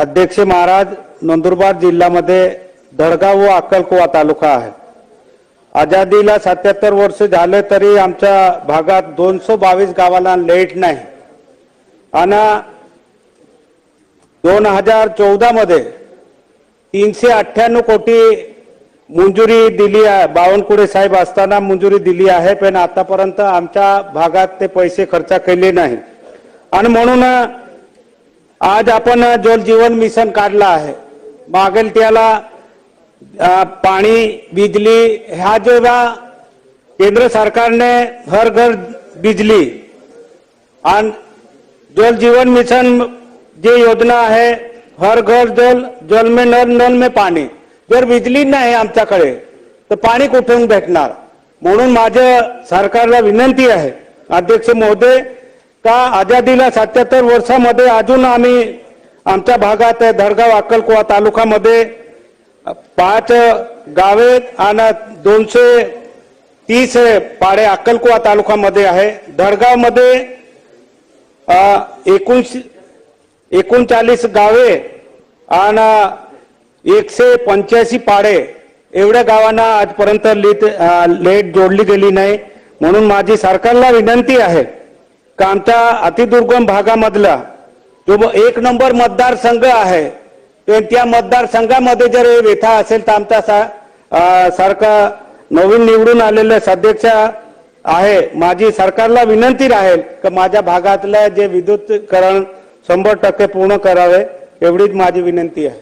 अध्यक्ष महाराज नंदुरबार जिल्ह्यामध्ये दडगाव व अक्कलकुवा तालुका आहे. आझादीला सत्याहत्तर वर्ष झाले तरी आमच्या भागात दोनशे बावीस गावाला लेट नाही. आणि दोन हजार चौदामध्ये तीनशे अठ्ठ्याण्णव कोटी मंजुरी दिली आहे. बावनकुळे साहेब असताना मंजुरी दिली आहे पण आतापर्यंत आमच्या भागात ते पैसे खर्च केले नाही. आणि म्हणून आज आपण जल जीवन मिशन काढलं आहे मागेल त्याला पाणी बिजली ह्या जेव्हा केंद्र सरकारने हर घर बिजली आणि जल जीवन मिशन जे योजना आहे हर घर जल जल मे नल नल मे पाणी. जर बिजली नाही आमच्याकडे तर पाणी कुठून भेटणार? म्हणून माझ्या सरकारला विनंती आहे. अध्यक्ष महोदय का आझादीला सत्याहत्तर वर्षामध्ये अजून आम्ही आमच्या भागात धडगाव अक्कलकुवा तालुक्यामध्ये पाच गावे आणि दोनशे तीस पाडे अक्कलकुवा तालुक्यामध्ये आहे. धडगावमध्ये एकोणीस एकोणचाळीस गावे आणि एकशे पंच्याऐंशी पाडे एवढ्या गावांना आजपर्यंत लेट लेट जोडली गेली नाही. म्हणून माझी सरकारला विनंती आहे कांता आमच्या अतिदुर्गम भागामधला जो एक नंबर मतदारसंघ आहे ते त्या मतदारसंघामध्ये जर व्यथा असेल तर आमचा सा- सारखा नवीन निवडून आलेले सध्यक्ष आहे. माझी सरकारला विनंती राहील की माझ्या भागातलं जे विद्युतकरण शंभर टक्के पूर्ण करावे एवढीच माझी विनंती आहे.